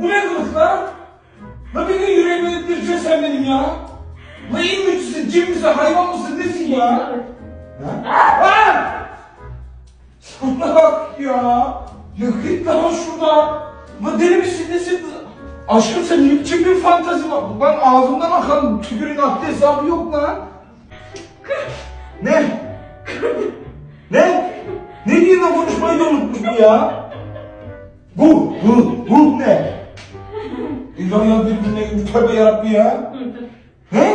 Bu ne kılık lan? La bir gün yüreğime ettireceksin şey sen benim ya. La iyi misin, cin misin, hayvan mısın, nesin ya? Ha? Ha? Sana bak ya. Yakıt lan şurada. La deli misin, nesin? Aşkım sen ne biçim bir fantezi var? Ben ağzımdan akan tükürün aklı hesabı yok lan. ne? ne? Ne diye de konuşmayı da unutmuş bu ya? Ya ya birbirine tövbe yarabbi ya. He?